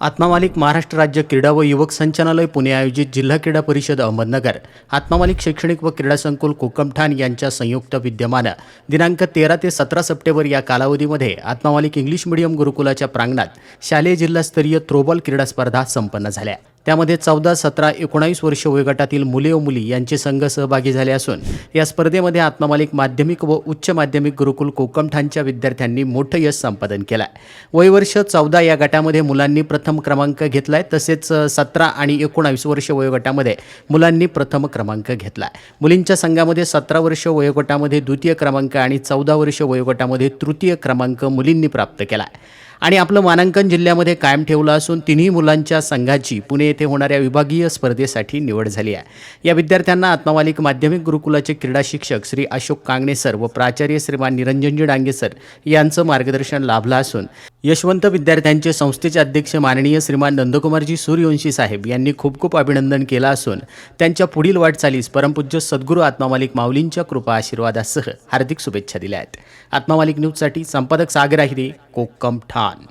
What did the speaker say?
आत्मामालिक महाराष्ट्र राज्य क्रीडा व युवक संचालनालय पुणे आयोजित जिल्हा क्रीडा परिषद अहमदनगर. आत्मामालिक शैक्षणिक व क्रीडा संकुल कोकमठाण यांच्या संयुक्त विद्यमानं दिनांक तेरा ते सतरा सप्टेंबर या कालावधीमध्ये आत्मामालिक इंग्लिश मीडियम गुरुकुलाच्या प्रांगणात शालेय जिल्हास्तरीय थ्रोबॉल क्रीडा स्पर्धा संपन्न झाल्या. त्यामध्ये चौदा सतरा एकोणावीस वर्ष वयोगटातील मुले व मुली यांचे संघ सहभागी झाले असून या स्पर्धेमध्ये आत्मामालिक माध्यमिक व उच्च माध्यमिक गुरुकुल कोकमठाणच्या विद्यार्थ्यांनी मोठं यश संपादन केलं आहे वयवर्ष चौदा या गटामध्ये मुलांनी प्रथम क्रमांक घेतला आहे तसेच सतरा आणि एकोणावीस वर्ष वयोगटामध्ये मुलांनी प्रथम क्रमांक घेतला आहे मुलींच्या संघामध्ये सतरा वर्ष वयोगटामध्ये द्वितीय क्रमांक आणि चौदा वर्ष वयोगटामध्ये तृतीय क्रमांक मुलींनी प्राप्त केला आहे आणि आपलं मानांकन जिल्ह्यामध्ये कायम ठेवलं असून तिन्ही मुलांच्या संघाची पुणे येथे होणाऱ्या विभागीय स्पर्धेसाठी निवड झाली आहे. या विद्यार्थ्यांना आत्मावालिक माध्यमिक गुरुकुलाचे क्रीडा शिक्षक श्री अशोक कांगणे सर व प्राचार्य श्रीमान निरंजनजी डांगे सर यांचं मार्गदर्शन लाभलं असून यशवंत विद्यार्थ्यांचे संस्थेचे अध्यक्ष माननीय श्रीमान नंदकुमारजी सूर्यवंशी साहेब यांनी खूप खूप अभिनंदन केलं असून त्यांच्या पुढील वाटचालीस परमपूज्य सद्गुरू आत्मामालिक माऊलींच्या कृपा आशीर्वादासह हार्दिक शुभेच्छा दिल्या आहेत. आत्मामालिक न्यूजसाठी संपादक सागर आहिरे कोकम ठाण.